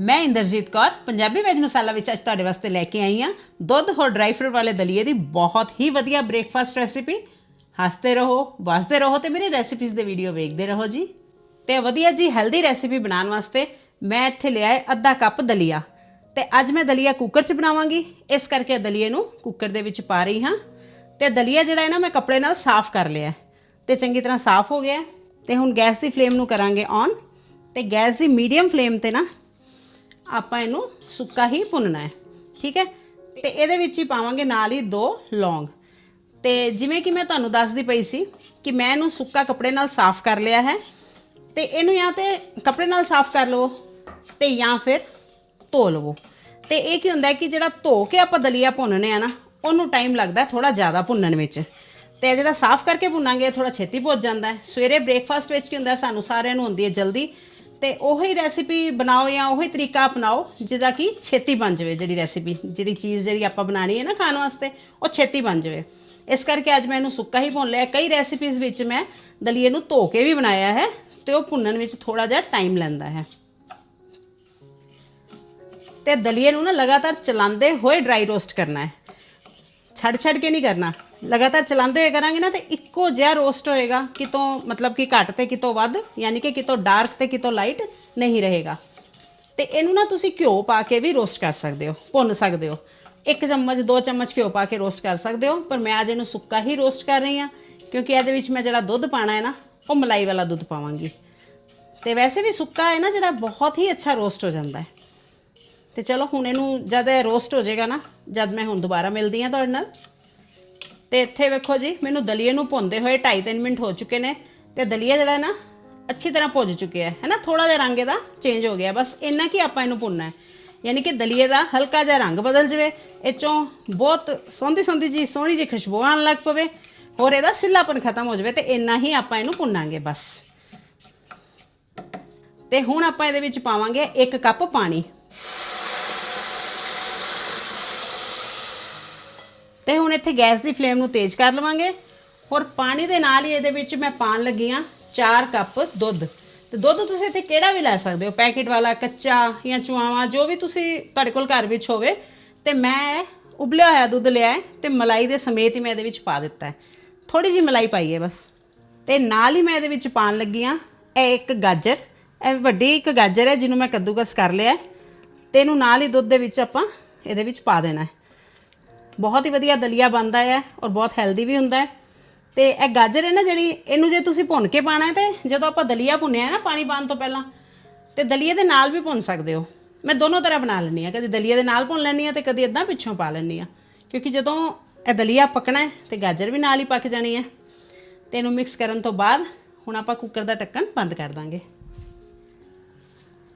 ਮੈਂ ਇੰਦਰਜੀਤ ਕੌਰ, ਪੰਜਾਬੀ ਵੈਜ ਮਸਾਲਾ ਵਿੱਚ ਅੱਜ ਤੁਹਾਡੇ ਵਾਸਤੇ ਲੈ ਕੇ ਆਈ ਹਾਂ। ਦੁੱਧ ਹੋਰ ਡਰਾਈ ਫਰੂਟ ਵਾਲੇ ਦਲੀਏ ਦੀ ਬਹੁਤ ਹੀ ਵਧੀਆ ਬ੍ਰੇਕਫਾਸਟ ਰੈਸਿਪੀ ਹੱਸਦੇ ਰਹੋ, ਵਸਦੇ ਰਹੋ ਤੇ ਮੇਰੀ ਰੈਸਿਪੀਜ਼ ਦੇ ਵੀਡੀਓ ਵੇਖਦੇ ਰਹੋ ਜੀ। ਤੇ ਵਧੀਆ ਜੀ ਹੈਲਦੀ ਰੈਸਿਪੀ ਬਣਾਉਣ ਵਾਸਤੇ ਮੈਂ ਇੱਥੇ ਲਿਆ ਹੈ ਅੱਧਾ ਕੱਪ ਦਲੀਆ। ਤੇ ਅੱਜ ਮੈਂ ਦਲੀਆ ਕੁੱਕਰ 'ਚ ਬਣਾਵਾਂਗੀ। ਇਸ ਕਰਕੇ ਦਲੀਏ ਨੂੰ ਕੁੱਕਰ ਦੇ ਵਿੱਚ ਪਾ ਰਹੀ ਹਾਂ। ਤੇ ਦਲੀਆ ਜਿਹੜਾ ਹੈ ਨਾ, ਮੈਂ ਕੱਪੜੇ ਨਾਲ ਸਾਫ਼ ਕਰ ਲਿਆ ਹੈ। ਤੇ ਚੰਗੀ ਤਰ੍ਹਾਂ ਸਾਫ਼ ਹੋ ਗਿਆ ਹੈ। ਤੇ ਹੁਣ ਗੈਸ ਦੀ ਫਲੇਮ ਨੂੰ ਕਰਾਂਗੇ ਔਨ ਤੇ ਗੈਸ ਦੀ ਮੀਡੀਅਮ ਫਲੇਮ ਤੇ ਨਾ ਆਪਾਂ ਇਹਨੂੰ ਸੁੱਕਾ ਹੀ ਭੁੰਨਣਾ ਹੈ, ਠੀਕ ਹੈ? ਤੇ ਇਹਦੇ ਵਿੱਚ ਹੀ ਪਾਵਾਂਗੇ ਨਾਲ ਹੀ ਦੋ ਲੌਂਗ। ਤੇ ਜਿਵੇਂ ਕਿ ਮੈਂ ਤੁਹਾਨੂੰ ਦੱਸਦੀ ਪਈ ਸੀ ਕਿ ਮੈਂ ਇਹਨੂੰ ਸੁੱਕਾ ਕੱਪੜੇ ਨਾਲ ਸਾਫ਼ ਕਰ ਲਿਆ ਹੈ। ਤੇ ਇਹਨੂੰ ਜਾਂ ਤੇ ਕੱਪੜੇ ਨਾਲ ਸਾਫ਼ ਕਰ ਲਵੋ ਤੇ ਜਾਂ ਫਿਰ ਧੋ ਲਵੋ। ਤੇ ਇਹ ਕੀ ਹੁੰਦਾ ਕਿ ਜਿਹੜਾ ਧੋ ਕੇ ਆਪਾਂ ਦਲੀਆ ਭੁੰਨਨੇ ਆ ਨਾ, ਉਹਨੂੰ ਟਾਈਮ ਲੱਗਦਾ ਥੋੜਾ ਜ਼ਿਆਦਾ ਭੁੰਨਣ ਵਿੱਚ। ਤੇ ਜਿਹੜਾ ਸਾਫ਼ ਕਰਕੇ ਭੁੰਨਾਂਗੇ ਥੋੜਾ ਛੇਤੀ ਭੁੱਜ ਜਾਂਦਾ ਹੈ। ਸਵੇਰੇ ਬ੍ਰੇਕਫਾਸਟ ਵਿੱਚ ਕੀ ਹੁੰਦਾ ਸਾਨੂੰ ਸਾਰਿਆਂ ਨੂੰ ਹੁੰਦੀ ਹੈ ਜਲਦੀ ਤੇ ਉਹੀ ਰੈਸਿਪੀ ਬਣਾਓ ਜਾਂ ਉਹੀ ਤਰੀਕਾ ਅਪਣਾਓ, ਜਿਹਦਾ ਕਿ ਛੇਤੀ ਬਣ ਜਾਵੇ ਜਿਹੜੀ ਰੈਸਿਪੀ ਜਿਹੜੀ ਚੀਜ਼ ਜਿਹੜੀ ਆਪਾਂ ਬਣਾਣੀ ਹੈ ਨਾ ਖਾਣ ਵਾਸਤੇ, ਉਹ ਛੇਤੀ ਬਣ ਜਾਵੇ। ਇਸ ਕਰਕੇ ਅੱਜ ਮੈਂ ਇਹਨੂੰ ਸੁੱਕਾ ਹੀ ਭੁੰਨ ਲਿਆ। ਕਈ ਰੈਸਿਪੀਜ਼ ਵਿੱਚ ਮੈਂ ਦਲੀਏ ਨੂੰ ਧੋ ਕੇ ਵੀ ਬਣਾਇਆ ਹੈ ਤੇ ਉਹ ਭੁੰਨਣ ਵਿੱਚ ਥੋੜਾ ਜਿਹਾ ਟਾਈਮ ਲੈਂਦਾ ਹੈ। ਤੇ ਦਲੀਏ ਨੂੰ ਨਾ ਲਗਾਤਾਰ ਚਲਾਉਂਦੇ ਹੋਏ ਡਰਾਈ ਰੋਸਟ ਕਰਨਾ ਹੈ। ਛੱਡ ਛੱਡ ਕੇ ਨਹੀਂ ਕਰਨਾ। ਲਗਾਤਾਰ ਚਲਾਉਂਦੇ ਹੋਏ ਕਰਾਂਗੇ ਨਾ ਤੇ ਇੱਕੋ ਜਿਹਾ ਰੋਸਟ ਹੋਏਗਾ, ਕਿਤੋਂ ਮਤਲਬ ਕਿ ਘੱਟ ਤੇ ਕਿਤੋਂ ਵੱਧ, ਯਾਨੀ ਕਿ ਕਿਤੋਂ ਡਾਰਕ ਤੇ ਕਿਤੋਂ ਲਾਈਟ ਨਹੀਂ ਰਹੇਗਾ। ਤੇ ਇਹਨੂੰ ਨਾ ਤੁਸੀਂ ਘਿਓ ਪਾ ਕੇ ਵੀ ਰੋਸਟ ਕਰ ਸਕਦੇ ਹੋ, ਭੁੰਨ ਸਕਦੇ ਹੋ। ਇੱਕ ਚਮਚ, ਦੋ ਚਮਚ ਘਿਓ ਪਾ ਕੇ ਰੋਸਟ ਕਰ ਸਕਦੇ ਹੋ, ਪਰ ਮੈਂ ਅੱਜ ਇਹਨੂੰ ਸੁੱਕਾ ਹੀ ਰੋਸਟ ਕਰ ਰਹੀ ਹਾਂ, ਕਿਉਂਕਿ ਇਹਦੇ ਵਿੱਚ ਮੈਂ ਜਿਹੜਾ ਦੁੱਧ ਪਾਣਾ ਹੈ ਨਾ, ਉਹ ਮਲਾਈ ਵਾਲਾ ਦੁੱਧ ਪਾਵਾਂਗੀ। ਤੇ ਵੈਸੇ ਵੀ ਸੁੱਕਾ ਹੈ ਨਾ, ਜਿਹੜਾ ਬਹੁਤ ਹੀ ਅੱਛਾ ਰੋਸਟ ਹੋ ਜਾਂਦਾ ਹੈ। ਤੇ ਚਲੋ ਹੁਣ ਇਹਨੂੰ ਜਦ ਇਹ ਰੋਸਟ ਹੋ ਜਾਏਗਾ ਨਾ, ਜਦ ਮੈਂ ਹੁਣ ਦੁਬਾਰਾ ਮਿਲਦੀ ਹਾਂ ਤੁਹਾਡੇ ਨਾਲ ਤੇ ਇੱਥੇ ਵੇਖੋ ਜੀ, ਮੈਨੂੰ ਦਲੀਏ ਨੂੰ ਭੁੰਦੇ ਹੋਏ 2.5-3 ਮਿੰਟ ਹੋ ਚੁੱਕੇ ਨੇ ਤੇ ਦਲੀਆ ਜਿਹੜਾ ਨਾ ਅੱਛੀ ਤਰ੍ਹਾਂ ਭੁੱਜ ਚੁੱਕਿਆ ਹੈ, ਹੈਨਾ? ਥੋੜਾ ਜਿਹਾ ਰੰਗ ਇਹਦਾ ਚੇਂਜ ਹੋ ਗਿਆ, ਬਸ ਇੰਨਾ ਕੀ ਆਪਾਂ ਇਹਨੂੰ ਭੁੰਨਣਾ ਹੈ। ਯਾਨੀ ਕਿ ਦਲੀਏ ਦਾ ਹਲਕਾ ਜਿਹਾ ਰੰਗ ਬਦਲ ਜਵੇ, ਇਹ ਚੋਂ ਬਹੁਤ ਸੌਂਦੀ ਸੌਂਦੀ ਜੀ, ਸੋਹਣੀ ਜੀ ਖੁਸ਼ਬੂ ਆਉਣ ਲੱਗ ਪਵੇ, ਹੋਰ ਇਹਦਾ ਸਿੱਲਾਪਨ ਖਤਮ ਹੋ ਜਵੇ ਤੇ ਇੰਨਾ ਹੀ ਆਪਾਂ ਇਹਨੂੰ ਭੁੰਨਾਂਗੇ ਬਸ। ਤੇ ਹੁਣ ਆਪਾਂ ਇਹਦੇ ਵਿੱਚ ਪਾਵਾਂਗੇ 1 ਕੱਪ ਪਾਣੀ। ਤੇ ਹੁਣ ਇੱਥੇ ਗੈਸ ਦੀ ਫਲੇਮ ਨੂੰ ਤੇਜ਼ ਕਰ ਲਵਾਂਗੇ। ਔਰ ਪਾਣੀ ਦੇ ਨਾਲ ਹੀ ਇਹਦੇ ਵਿੱਚ ਮੈਂ ਪਾਣ ਲੱਗੀ ਆ 4 ਕੱਪ ਦੁੱਧ। ਤੇ ਦੁੱਧ ਤੁਸੀਂ ਇੱਥੇ ਕਿਹੜਾ ਵੀ ਲੈ ਸਕਦੇ ਹੋ? ਪੈਕੇਟ ਵਾਲਾ, ਕੱਚਾ ਜਾਂ ਚੁਆਵਾ ਜੋ ਵੀ ਤੁਸੀਂ ਤੁਹਾਡੇ ਕੋਲ ਘਰ ਵਿੱਚ ਹੋਵੇ। ਤੇ ਮੈਂ ਉਬਲਿਆ ਹੋਇਆ ਦੁੱਧ ਲਿਆ ਹੈ ਤੇ ਮਲਾਈ ਦੇ ਸਮੇਤ ਹੀ ਮੈਂ ਇਹਦੇ ਵਿੱਚ ਪਾ ਦਿੱਤਾ ਹੈ। ਥੋੜੀ ਜੀ ਮਲਾਈ ਪਾਈ ਹੈ ਬਸ। ਤੇ ਨਾਲ ਹੀ ਮੈਂ ਇਹਦੇ ਵਿੱਚ ਪਾਣ ਲੱਗੀ ਆ ਇਹ ਇੱਕ ਗਾਜਰ। ਇਹ ਵੱਡੀ ਇੱਕ ਗਾਜਰ ਹੈ, ਜਿਹਨੂੰ ਮੈਂ ਕੱਦੂਕਸ ਕਰ ਲਿਆ ਹੈ। ਤੇ ਇਹਨੂੰ ਨਾਲ ਹੀ ਦੁੱਧ ਦੇ ਵਿੱਚ ਆਪਾਂ ਇਹਦੇ ਵਿੱਚ ਪਾ ਦੇਣਾ ਹੈ। ਬਹੁਤ ਹੀ ਵਧੀਆ ਦਲੀਆ ਬਣਦਾ ਹੈ ਔਰ ਬਹੁਤ ਹੈਲਦੀ ਵੀ ਹੁੰਦਾ ਹੈ। ਤੇ ਇਹ ਗਾਜਰ ਹੈ ਨਾ ਜਿਹੜੀ, ਇਹਨੂੰ ਜੇ ਤੁਸੀਂ ਭੁੰਨ ਕੇ ਪਾਣਾ ਹੈ ਤੇ ਜਦੋਂ ਆਪਾਂ ਦਲੀਆ ਭੁੰਨਿਆ ਹੈ ਨਾ ਪਾਣੀ ਪਾਉਣ ਤੋਂ ਪਹਿਲਾਂ, ਤੇ ਦਲੀਏ ਦੇ ਨਾਲ ਵੀ ਭੁੰਨ ਸਕਦੇ ਹੋ। ਮੈਂ ਦੋਨੋਂ ਤਰ੍ਹਾਂ ਬਣਾ ਲੈਂਦੀ ਆ ਕਦੇ ਦਲੀਏ ਦੇ ਨਾਲ ਭੁੰਨ ਲੈਂਦੀ ਆ ਤੇ ਕਦੇ ਇਦਾਂ ਪਿੱਛੋਂ ਪਾ ਲੈਂਦੀ ਆ ਕਿਉਂਕਿ ਜਦੋਂ ਇਹ ਦਲੀਆ ਪਕਣਾ ਹੈ ਤੇ ਗਾਜਰ ਵੀ ਨਾਲ ਹੀ ਪੱਕ ਜਾਣੀ ਹੈ। ਤੇ ਇਹਨੂੰ ਮਿਕਸ ਕਰਨ ਤੋਂ ਬਾਅਦ ਹੁਣ ਆਪਾਂ ਕੁੱਕਰ ਦਾ ਢੱਕਣ ਬੰਦ ਕਰ ਦਾਂਗੇ।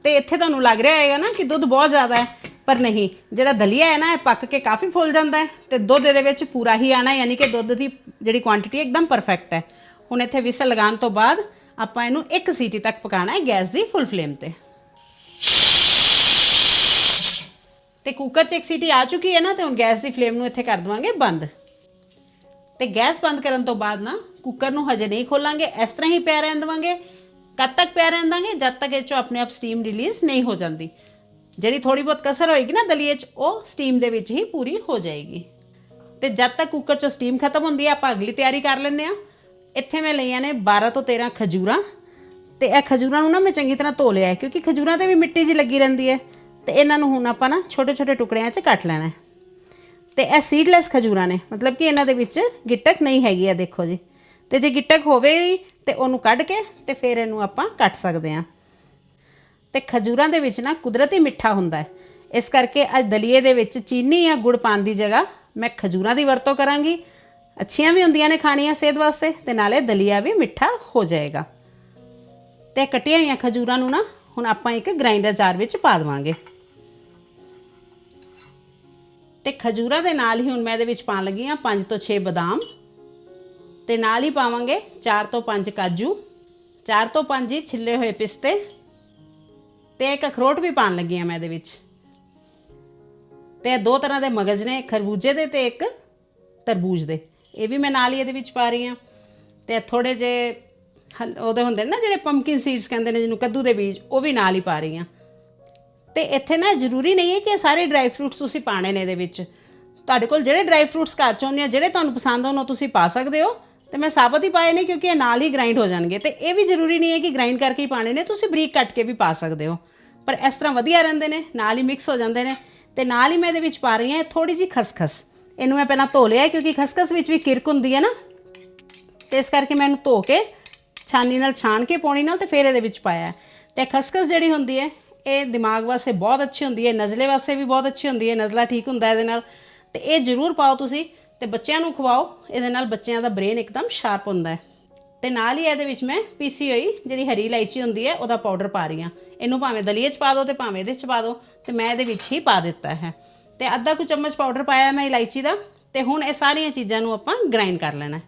ਤੇ ਇੱਥੇ ਤੁਹਾਨੂੰ ਲੱਗ ਰਿਹਾ ਹੋਏਗਾ ਨਾ ਕਿ ਦੁੱਧ ਬਹੁਤ ਜ਼ਿਆਦਾ ਹੈ। ਪਰ ਨਹੀਂ, ਜਿਹੜਾ ਦਲੀਆ ਹੈ ਨਾ, ਇਹ ਪੱਕ ਕੇ ਕਾਫੀ ਫੁੱਲ ਜਾਂਦਾ ਹੈ ਤੇ ਦੁੱਧ ਇਹਦੇ ਵਿੱਚ ਪੂਰਾ ਹੀ ਆਣਾ, ਯਾਨੀ ਕਿ ਦੁੱਧ ਦੀ ਜਿਹੜੀ ਕੁਆਂਟੀਟੀ ਇੱਕਦਮ ਪਰਫੈਕਟ ਹੈ। ਹੁਣ ਇੱਥੇ ਵਿਸਲ ਲਗਾਉਣ ਤੋਂ ਬਾਅਦ ਆਪਾਂ ਇਹਨੂੰ ਇੱਕ ਸੀਟੀ ਤੱਕ ਪਕਾਣਾ ਹੈ ਗੈਸ ਦੀ ਫੁੱਲ ਫਲੇਮ ਤੇ। ਤੇ ਕੁੱਕਰ 'ਚ ਇੱਕ ਸੀਟੀ ਆ ਚੁੱਕੀ ਹੈ ਨਾ, ਤੇ ਹੁਣ ਗੈਸ ਦੀ ਫਲੇਮ ਨੂੰ ਇੱਥੇ ਕਰ ਦਵਾਂਗੇ ਬੰਦ। ਤੇ ਗੈਸ ਬੰਦ ਕਰਨ ਤੋਂ ਬਾਅਦ ਨਾ ਕੁੱਕਰ ਨੂੰ ਹਜੇ ਨਹੀਂ ਖੋਲਾਂਗੇ, ਇਸ ਤਰ੍ਹਾਂ ਹੀ ਪਿਆ ਰਹਿਣ ਦੇਵਾਂਗੇ। ਕਦ ਤੱਕ ਪਿਆ ਰਹਿਣ ਦਾਂਗੇ? ਜਦ ਤੱਕ ਇਹ ਚੋਂ ਆਪਣੇ ਆਪ ਸਟੀਮ ਰਿਲੀਜ਼ ਨਹੀਂ ਹੋ ਜਾਂਦੀ। ਜਿਹੜੀ ਥੋੜੀ ਬਹੁਤ ਕਸਰ ਹੋਏਗੀ ਨਾ ਦਲੀਏ 'ਚ, ਉਹ ਸਟੀਮ ਦੇ ਵਿੱਚ ਹੀ ਪੂਰੀ ਹੋ ਜਾਏਗੀ। ਤੇ ਜਦ ਤੱਕ ਕੁੱਕਰ 'ਚੋਂ ਸਟੀਮ ਖਤਮ ਹੁੰਦੀ ਹੈ ਆਪਾਂ ਅਗਲੀ ਤਿਆਰੀ ਕਰ ਲੈਂਦੇ ਆ। ਇੱਥੇ ਮੈਂ ਲਈਆਂ ਨੇ 12 ਤੋਂ 13 ਖਜੂਰਾਂ। ਤੇ ਇਹ ਖਜੂਰਾਂ ਨੂੰ ਨਾ ਮੈਂ ਚੰਗੀ ਤਰ੍ਹਾਂ ਧੋ ਲਿਆ ਕਿਉਂਕਿ ਖਜੂਰਾਂ ਤੇ ਵੀ ਮਿੱਟੀ ਜੀ ਲੱਗੀ ਰਹਿੰਦੀ ਹੈ। ਤੇ ਇਹਨਾਂ ਨੂੰ ਹੁਣ ਆਪਾਂ ਨਾ ਛੋਟੇ ਛੋਟੇ ਟੁਕੜਿਆਂ 'ਚ ਕੱਟ ਲੈਣਾ ਹੈ। ਤੇ ਇਹ ਸੀਡਲੈਸ ਖਜੂਰਾਂ ਨੇ, ਮਤਲਬ ਕਿ ਇਹਨਾਂ ਦੇ ਵਿੱਚ ਗਿੱਟਕ ਨਹੀਂ ਹੈਗੀ ਆ, ਦੇਖੋ ਜੀ। ਤੇ ਜੇ ਗਿੱਟਕ ਹੋਵੇ ਵੀ, ਤੇ ਉਹਨੂੰ ਕੱਢ ਕੇ ਤੇ ਫਿਰ ਇਹਨੂੰ ਆਪਾਂ ਕੱਟ ਸਕਦੇ ਹਾਂ। ਤੇ ਖਜੂਰਾਂ ਦੇ ਵਿੱਚ ਨਾ ਕੁਦਰਤੀ ਮਿੱਠਾ ਹੁੰਦਾ ਹੈ। ਇਸ ਕਰਕੇ ਅੱਜ ਦਲੀਏ ਦੇ ਵਿੱਚ ਚੀਨੀ ਜਾਂ ਗੁੜ ਪਾਉਣ ਦੀ ਜਗ੍ਹਾ ਮੈਂ ਖਜੂਰਾਂ ਦੀ ਵਰਤੋਂ ਕਰਾਂਗੀ। ਅੱਛੀਆਂ ਵੀ ਹੁੰਦੀਆਂ ਨੇ ਖਾਣੀਆਂ ਸਿਹਤ ਵਾਸਤੇ ਤੇ ਨਾਲੇ ਦਲੀਆ ਵੀ ਮਿੱਠਾ ਹੋ ਜਾਏਗਾ। ਤੇ ਕਟੀਆਂ ਹੋਈਆਂ ਖਜੂਰਾਂ ਨੂੰ ਨਾ ਹੁਣ ਆਪਾਂ ਇੱਕ ਗ੍ਰਾਈਂਡਰ ਜਾਰ ਵਿੱਚ ਪਾ ਦੇਵਾਂਗੇ। ਤੇ ਖਜੂਰਾਂ ਦੇ ਨਾਲ ਹੀ ਹੁਣ ਮੈਂ ਇਹਦੇ ਵਿੱਚ ਪਾਣ ਲੱਗੀ ਆ 5 ਤੋਂ 6 ਬਦਾਮ। ਤੇ ਨਾਲ ਹੀ ਪਾਵਾਂਗੇ 4 ਤੋਂ 5 ਕਾਜੂ 4 ਤੋਂ 5 ਹੀ ਛਿੱਲੇ ਹੋਏ ਪਿਸਤੇ ਤੇ ਇੱਕ ਅਖਰੋਟ ਵੀ ਪਾਣ ਲੱਗੀ ਆ ਮੈਂ ਇਹਦੇ ਵਿੱਚ। ਤੇ ਦੋ ਤਰ੍ਹਾਂ ਦੇ ਮਗਜ਼ ਨੇ ਖਰਬੂਜੇ ਦੇ ਤੇ ਇੱਕ ਤਰਬੂਜ ਦੇ। ਇਹ ਵੀ ਮੈਂ ਨਾਲ ਹੀ ਇਹਦੇ ਵਿੱਚ ਪਾ ਰਹੀ ਆ ਤੇ ਥੋੜੇ ਜੇ ਉਹਦੇ ਹੁੰਦੇ ਨੇ ਨਾ ਜਿਹੜੇ ਪੰਪਕਿਨ ਸੀਡਸ ਕਹਿੰਦੇ ਨੇ, ਜਿਹਨੂੰ ਕੱਦੂ ਦੇ ਬੀਜ, ਉਹ ਵੀ ਨਾਲ ਹੀ ਪਾ ਰਹੀ ਆ ਤੇ ਇੱਥੇ ਨਾ ਜ਼ਰੂਰੀ ਨਹੀਂ ਹੈ ਕਿ ਇਹ ਸਾਰੇ ਡਰਾਈ ਫਰੂਟਸ ਤੁਸੀਂ ਪਾਣੇ ਨੇ ਇਹਦੇ ਵਿੱਚ। ਤੁਹਾਡੇ ਕੋਲ ਜਿਹੜੇ ਡਰਾਈ ਫਰੂਟਸ ਘਰ ਚ ਹੁੰਦੇ ਆ, ਜਿਹੜੇ ਤੁਹਾਨੂੰ ਪਸੰਦ ਹੋਣ, ਉਹ ਤੁਸੀਂ ਪਾ ਸਕਦੇ ਹੋ। ਤੇ ਮੈਂ ਸਾਬਤ ਹੀ ਪਾਏ ਨੇ ਕਿਉਂਕਿ ਇਹ ਨਾਲ ਹੀ ਗ੍ਰਾਈਂਡ ਹੋ ਜਾਣਗੇ। ਤੇ ਇਹ ਵੀ ਜ਼ਰੂਰੀ ਨਹੀਂ ਹੈ ਕਿ ਗ੍ਰਾਈਂਡ ਕਰਕੇ ਹੀ ਪਾਣੇ ਨੇ, ਤੁਸੀਂ ਬਰੀਕ ਕੱਟ ਕੇ ਵੀ ਪਾ ਸਕਦੇ ਹੋ। ਪਰ ਇਸ ਤਰ੍ਹਾਂ ਵਧੀਆ ਰਹਿੰਦੇ ਨੇ, ਨਾਲ ਹੀ ਮਿਕਸ ਹੋ ਜਾਂਦੇ ਨੇ ਤੇ ਨਾਲ ਹੀ ਮੈਂ ਇਹਦੇ ਵਿੱਚ ਪਾ ਰਹੀ ਹਾਂ ਥੋੜੀ ਜੀ ਖਸਖਸ। ਇਹਨੂੰ ਮੈਂ ਪਹਿਲਾਂ ਧੋ ਲਿਆ ਕਿਉਂਕਿ ਖਸਖਸ ਵਿੱਚ ਵੀ ਕਿਰਕ ਹੁੰਦੀ ਹੈ ਨਾ। ਤੇ ਇਸ ਕਰਕੇ ਮੈਂ ਇਹਨੂੰ ਧੋ ਕੇ ਛਾਨੀ ਨਾਲ ਛਾਣ ਕੇ ਪਾਉਣੀ ਨਾਲ ਤੇ ਫਿਰ ਇਹਦੇ ਵਿੱਚ ਪਾਇਆ ਹੈ। ਤੇ ਖਸਖਸ ਜਿਹੜੀ ਹੁੰਦੀ ਹੈ, ਇਹ ਦਿਮਾਗ ਵਾਸਤੇ ਬਹੁਤ ਅੱਛੀ ਹੁੰਦੀ ਹੈ, ਨਜ਼ਲੇ ਵਾਸਤੇ ਵੀ ਬਹੁਤ ਅੱਛੀ ਹੁੰਦੀ ਹੈ, ਨਜ਼ਲਾ ਠੀਕ ਹੁੰਦਾ ਇਹਦੇ ਨਾਲ। ਤੇ ਇਹ ਜ਼ਰੂਰ ਪਾਓ ਤੁਸੀਂ। ਤੇ ਬੱਚਿਆਂ ਨੂੰ ਖਵਾਓ। ਇਹਦੇ ਨਾਲ ਬੱਚਿਆਂ ਦਾ ਬ੍ਰੇਨ ਇੱਕਦਮ ਸ਼ਾਰਪ ਹੁੰਦਾ ਹੈ। ਤੇ ਨਾਲ ਹੀ ਇਹਦੇ ਵਿੱਚ ਮੈਂ ਪੀਸੀ ਹੋਈ ਜਿਹੜੀ ਹਰੀ ਇਲਾਇਚੀ ਹੁੰਦੀ ਹੈ, ਉਹਦਾ ਪਾਊਡਰ ਪਾ ਰਹੀ ਹਾਂ। ਇਹਨੂੰ ਭਾਵੇਂ ਦਲੀਏ 'ਚ ਪਾ ਦਿਓ ਤੇ ਭਾਵੇਂ ਇਹਦੇ 'ਚ ਪਾ ਦਿਓ ਤੇ ਮੈਂ ਇਹਦੇ ਵਿੱਚ ਹੀ ਪਾ ਦਿੱਤਾ ਹੈ। ਤੇ ਅੱਧਾ ਕੁ ਚਮਚ ਪਾਊਡਰ ਪਾਇਆ ਮੈਂ ਇਲਾਇਚੀ ਦਾ ਤੇ ਹੁਣ ਇਹ ਸਾਰੀਆਂ ਚੀਜ਼ਾਂ ਨੂੰ ਆਪਾਂ ਗ੍ਰਾਈਂਡ ਕਰ ਲੈਣਾ ਹੈ।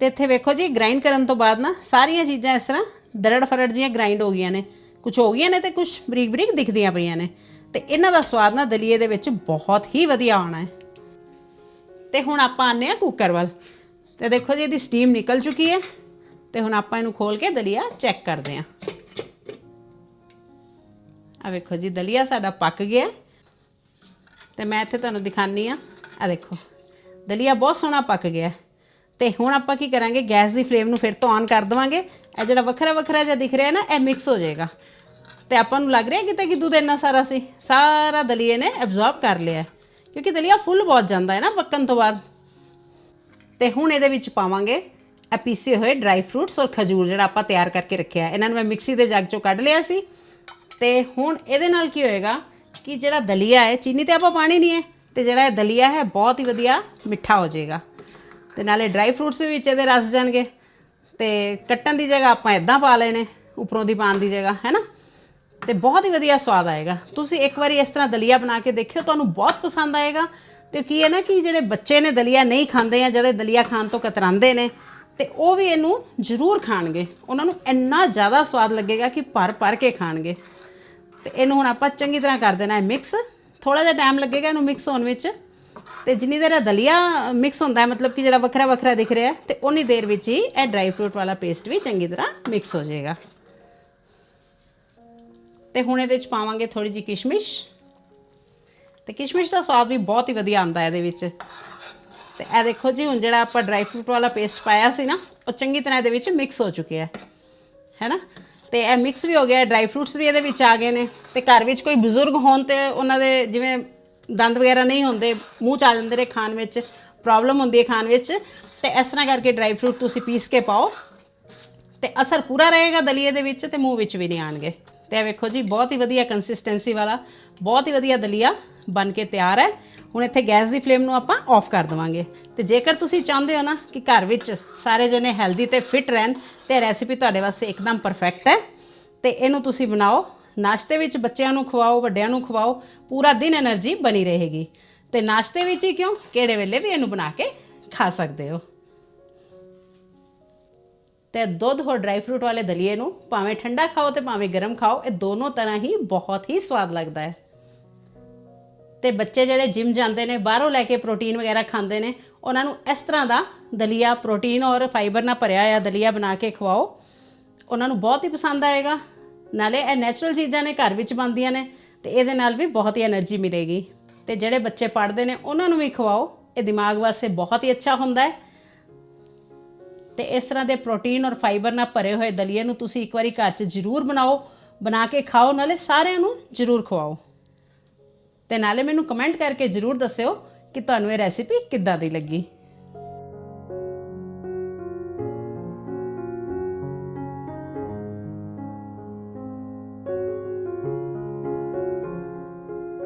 ਤੇ ਇੱਥੇ ਵੇਖੋ ਜੀ ਗ੍ਰਾਈਂਡ ਕਰਨ ਤੋਂ ਬਾਅਦ ਨਾ ਸਾਰੀਆਂ ਚੀਜ਼ਾਂ ਇਸ ਤਰ੍ਹਾਂ ਦਰੜ ਫਰੜ ਜੀਆਂ ਗ੍ਰਾਈਂਡ ਹੋ ਗਈਆਂ ਨੇ। ਕੁਝ ਹੋ ਗਈਆਂ ਨੇ ਤੇ ਕੁਝ ਬਰੀਕ ਬਰੀਕ ਦਿਖਦੀਆਂ ਪਈਆਂ ਨੇ। ਤੇ ਇਹਨਾਂ ਦਾ ਸਵਾਦ ਨਾ ਦਲੀਏ ਦੇ ਵਿੱਚ ਬਹੁਤ ਹੀ ਵਧੀਆ ਆਉਣਾ ਹੈ। ਤੇ ਹੁਣ ਆਪਾਂ ਆਨੇ ਆ ਕੁੱਕਰ ਵੱਲ। ਤੇ ਦੇਖੋ ਜੀ, ਇਹਦੀ ਸਟੀਮ ਨਿਕਲ ਚੁੱਕੀ ਹੈ। ਤੇ ਹੁਣ ਆਪਾਂ ਇਹਨੂੰ ਖੋਲ ਕੇ ਦਲੀਆ ਚੈੱਕ ਕਰਦੇ ਹਾਂ। ਆ ਵੇਖੋ ਜੀ, ਦਲੀਆ ਸਾਡਾ ਪੱਕ ਗਿਆ। ਹੈ। ਤੇ ਮੈਂ ਇੱਥੇ ਤੁਹਾਨੂੰ ਦਿਖਾਨੀ ਆ ਆ ਦੇਖੋ, ਦਲੀਆ ਬਹੁਤ ਸੋਹਣਾ ਪੱਕ ਗਿਆ। ਹੈ। ਤੇ ਹੁਣ ਆਪਾਂ ਕੀ ਕਰਾਂਗੇ, ਗੈਸ ਦੀ ਫਲੇਮ ਨੂੰ ਫਿਰ ਤੋਂ ਔਨ ਕਰ ਦਵਾਂਗੇ। ਇਹ ਜਿਹੜਾ ਵੱਖਰਾ ਵੱਖਰਾ ਜਿਹਾ ਦਿਖ ਰਿਹਾ ਨਾ, ਇਹ ਮਿਕਸ ਹੋ ਜਾਏਗਾ। ਤੇ ਆਪਾਂ ਨੂੰ ਲੱਗ ਰਿਹਾ ਕਿਤੇ ਕਿ ਦੁੱਧ ਇੰਨਾ ਸਾਰਾ ਸੀ। ਸਾਰਾ ਦਲੀਏ ਨੇ ਐਬਜ਼ੌਰਬ ਕਰ ਲਿਆ। ਕਿਉਂਕਿ ਦਲੀਆ ਫੁੱਲ ਬਹੁਤ ਜਾਂਦਾ ਹੈ ਨਾ ਪੱਕਣ ਤੋਂ ਬਾਅਦ। ਤੇ ਹੁਣ ਇਹਦੇ ਵਿੱਚ ਪਾਵਾਂਗੇ ਇਹ ਪੀਸੇ ਹੋਏ ਡਰਾਈ ਫਰੂਟਸ ਔਰ ਖਜੂਰ ਜਿਹੜਾ ਆਪਾਂ ਤਿਆਰ ਕਰਕੇ ਰੱਖਿਆ ਇਹਨਾਂ ਨੂੰ ਮੈਂ ਮਿਕਸੀ ਦੇ ਜੱਗ ਚੋਂ ਕੱਢ ਲਿਆ ਸੀ। ਤੇ ਹੁਣ ਇਹਦੇ ਨਾਲ ਕੀ ਹੋਏਗਾ ਕਿ ਜਿਹੜਾ ਦਲੀਆ ਹੈ, ਚੀਨੀ ਤੇ ਆਪਾਂ ਪਾਣੀ ਨਹੀਂ ਹੈ, ਤੇ ਜਿਹੜਾ ਇਹ ਦਲੀਆ ਹੈ, ਬਹੁਤ ਹੀ ਵਧੀਆ ਮਿੱਠਾ ਹੋ ਜਾਏਗਾ। ਤੇ ਨਾਲੇ ਡਰਾਈ ਫਰੂਟਸ ਵੀ ਵਿੱਚ ਇਹਦੇ ਰਸ ਜਾਣਗੇ। ਤੇ ਕੱਟਣ ਦੀ ਜਗ੍ਹਾ ਆਪਾਂ ਇਦਾਂ ਪਾ ਲਏ ਨੇ ਉੱਪਰੋਂ ਦੀ ਪਾਣ ਦੀ ਜਗ੍ਹਾ, ਹੈ ਨਾ? ਤੇ ਬਹੁਤ ਹੀ ਵਧੀਆ ਸਵਾਦ ਆਏਗਾ। ਤੁਸੀਂ ਇੱਕ ਵਾਰੀ ਇਸ ਤਰ੍ਹਾਂ ਦਲੀਆ ਬਣਾ ਕੇ ਦੇਖਿਓ ਤੁਹਾਨੂੰ ਬਹੁਤ ਪਸੰਦ ਆਏਗਾ। ਤੇ ਕੀ ਹੈ ਨਾ ਕਿ ਜਿਹੜੇ ਬੱਚੇ ਨੇ ਦਲੀਆ ਨਹੀਂ ਖਾਂਦੇ ਆ ਜਿਹੜੇ ਦਲੀਆ ਖਾਣ ਤੋਂ ਕਤਰਾਉਂਦੇ ਨੇ ਤੇ ਉਹ ਵੀ ਇਹਨੂੰ ਜ਼ਰੂਰ ਖਾਣਗੇ। ਉਹਨਾਂ ਨੂੰ ਇੰਨਾ ਜ਼ਿਆਦਾ ਸਵਾਦ ਲੱਗੇਗਾ ਕਿ ਭਰ ਭਰ ਕੇ ਖਾਣਗੇ। ਤੇ ਇਹਨੂੰ ਹੁਣ ਆਪਾਂ ਚੰਗੀ ਤਰ੍ਹਾਂ ਕਰ ਦੇਣਾ ਹੈ ਮਿਕਸ ਥੋੜਾ ਜਿਹਾ ਟਾਈਮ ਲੱਗੇਗਾ ਇਹਨੂੰ ਮਿਕਸ ਹੋਣ ਵਿੱਚ। ਤੇ ਜਿੰਨੀ ਦੇਰ ਇਹ ਦਲੀਆ ਮਿਕਸ ਹੁੰਦਾ ਹੈ ਮਤਲਬ ਕਿ ਜਿਹੜਾ ਵੱਖਰਾ ਵੱਖਰਾ ਦਿਖ ਰਿਹਾ ਹੈ, ਤੇ ਉਨੀ ਦੇਰ ਵਿੱਚ ਹੀ ਇਹ ਡਰਾਈ ਫਰੂਟ ਵਾਲਾ ਪੇਸਟ ਵੀ ਚੰਗੀ ਤਰ੍ਹਾਂ ਮਿਕਸ ਹੋ ਜਾਏਗਾ। ਤੇ ਹੁਣ ਇਹਦੇ ਵਿੱਚ ਪਾਵਾਂਗੇ ਥੋੜੀ ਜਿਹੀ ਕਿਸ਼ਮਿਸ਼। ਤੇ ਕਿਸ਼ਮਿਸ਼ ਦਾ ਸਵਾਦ ਵੀ ਬਹੁਤ ਹੀ ਵਧੀਆ ਆਉਂਦਾ ਇਹਦੇ ਵਿੱਚ। ਤੇ ਇਹ ਦੇਖੋ ਜੀ, ਹੁਣ ਜਿਹੜਾ ਆਪਾਂ ਡਰਾਈ ਫਰੂਟ ਵਾਲਾ ਪੇਸਟ ਪਾਇਆ ਸੀ ਨਾ, ਉਹ ਚੰਗੀ ਤਰ੍ਹਾਂ ਇਹਦੇ ਵਿੱਚ ਮਿਕਸ ਹੋ ਚੁੱਕਿਆ ਹੈ। ਹੈਨਾ? ਤੇ ਇਹ ਮਿਕਸ ਵੀ ਹੋ ਗਿਆ ਡਰਾਈ ਫਰੂਟਸ ਵੀ ਇਹਦੇ ਵਿੱਚ ਆ ਗਏ ਨੇ। ਤੇ ਘਰ ਵਿੱਚ ਕੋਈ ਬਜ਼ੁਰਗ ਹੋਣ ਤੇ ਉਹਨਾਂ ਦੇ ਜਿਵੇਂ ਦੰਦ ਵਗੈਰਾ ਨਹੀਂ ਹੁੰਦੇ, ਮੂੰਹ ਚ ਆ ਜਾਂਦੇ ਨੇ ਖਾਣ ਵਿੱਚ ਪ੍ਰੋਬਲਮ ਹੁੰਦੀ ਹੈ ਖਾਣ ਵਿੱਚ। ਤੇ ਇਸ ਤਰ੍ਹਾਂ ਕਰਕੇ ਡਰਾਈ ਫਰੂਟ ਤੁਸੀਂ ਪੀਸ ਕੇ ਪਾਓ। ਤੇ ਅਸਰ ਪੂਰਾ ਰਹੇਗਾ ਦਲੀਏ ਦੇ ਵਿੱਚ ਤੇ ਮੂੰਹ ਵਿੱਚ ਵੀ ਨਹੀਂ ਆਣਗੇ ਤੇ ਇਹ ਵੇਖੋ ਜੀ, ਬਹੁਤ ਹੀ ਵਧੀਆ ਕੰਸਿਸਟੈਂਸੀ ਵਾਲਾ, ਬਹੁਤ ਹੀ ਵਧੀਆ ਦਲੀਆ ਬਣ ਕੇ ਤਿਆਰ ਹੈ। ਹੁਣ ਇੱਥੇ ਗੈਸ ਦੀ ਫਲੇਮ ਨੂੰ ਆਪਾਂ ਆਫ ਕਰ ਦਵਾਂਗੇ। ਤੇ ਜੇਕਰ ਤੁਸੀਂ ਚਾਹੁੰਦੇ ਹੋ ਨਾ ਕਿ ਘਰ ਵਿੱਚ ਸਾਰੇ ਜਣੇ ਹੈਲਦੀ ਤੇ ਫਿਟ ਰਹਿਣ, ਤੇ ਇਹ ਰੈਸਿਪੀ ਤੁਹਾਡੇ ਵਾਸਤੇ ਇੱਕਦਮ ਪਰਫੈਕਟ ਹੈ, ਤੇ ਇਹਨੂੰ ਤੁਸੀਂ ਬਣਾਓ। ਨਾਸ਼ਤੇ ਵਿੱਚ ਬੱਚਿਆਂ ਨੂੰ ਖਵਾਓ, ਵੱਡਿਆਂ ਨੂੰ ਖਵਾਓ, ਪੂਰਾ ਦਿਨ એનર્ਜੀ ਬਣੀ ਰਹੇਗੀ। ਤੇ ਨਾਸ਼ਤੇ ਵਿੱਚ ਹੀ ਕਿਉਂ? ਕਿਹੜੇ ਵੇਲੇ ਵੀ ਇਹਨੂੰ ਬਣਾ ਕੇ ਖਾ ਸਕਦੇ ਹੋ। ਤੇ ਦੁੱਧ ਹੋਰ ਡਰਾਈ ਫਰੂਟ ਵਾਲੇ ਦਲੀਏ ਨੂੰ ਭਾਵੇਂ ਠੰਡਾ ਖਾਓ ਤੇ ਭਾਵੇਂ ਗਰਮ ਖਾਓ, ਇਹ ਦੋਨੋਂ ਤਰ੍ਹਾਂ ਹੀ ਬਹੁਤ ਹੀ ਸਵਾਦ ਲੱਗਦਾ ਹੈ। ਤੇ ਬੱਚੇ ਜਿਹੜੇ ਜਿਮ ਜਾਂਦੇ ਨੇ, ਬਾਹਰੋਂ ਲੈ ਕੇ ਪ੍ਰੋਟੀਨ ਵਗੈਰਾ ਖਾਂਦੇ ਨੇ, ਉਹਨਾਂ ਨੂੰ ਇਸ ਤਰ੍ਹਾਂ ਦਾ ਦਲੀਆ ਪ੍ਰੋਟੀਨ ਔਰ ਫਾਈਬਰ ਨਾਲ ਭਰਿਆ ਹੋਇਆ ਦਲੀਆ ਬਣਾ ਕੇ ਖਵਾਓ। ਉਹਨਾਂ ਨੂੰ ਬਹੁਤ ਹੀ ਪਸੰਦ ਆਏਗਾ। ਨਾਲੇ ਇਹ ਨੈਚੁਰਲ ਚੀਜ਼ਾਂ ਨੇ, ਘਰ ਵਿੱਚ ਬਣਦੀਆਂ ਨੇ, ਤੇ ਇਹਦੇ ਨਾਲ ਵੀ ਬਹੁਤ ਹੀ એનર્ਜੀ ਮਿਲੇਗੀ। ਤੇ ਜਿਹੜੇ ਬੱਚੇ ਪੜ੍ਹਦੇ ਨੇ, ਉਹਨਾਂ ਨੂੰ ਵੀ ਖਵਾਓ। ਇਹ ਦਿਮਾਗ ਵਾਸਤੇ ਬਹੁਤ ਹੀ ਅੱਛਾ ਹੁੰਦਾ ਹੈ। ਤੇ ਇਸ ਤਰ੍ਹਾਂ ਦੇ ਪ੍ਰੋਟੀਨ ਔਰ ਫਾਈਬਰ ਨਾਲ ਭਰੇ ਹੋਏ ਦਲੀਏ ਨੂੰ ਤੁਸੀਂ ਇੱਕ ਵਾਰੀ ਘਰ 'ਚ ਜ਼ਰੂਰ ਬਣਾਓ, ਬਣਾ ਕੇ ਖਾਓ, ਨਾਲੇ ਸਾਰਿਆਂ ਨੂੰ ਜ਼ਰੂਰ ਖਵਾਓ। ਤੇ ਨਾਲੇ ਮੈਨੂੰ ਕਮੈਂਟ ਕਰਕੇ ਜ਼ਰੂਰ ਦੱਸਿਓ ਕਿ ਤੁਹਾਨੂੰ ਇਹ ਰੈਸਿਪੀ ਕਿੱਦਾਂ ਦੀ ਲੱਗੀ।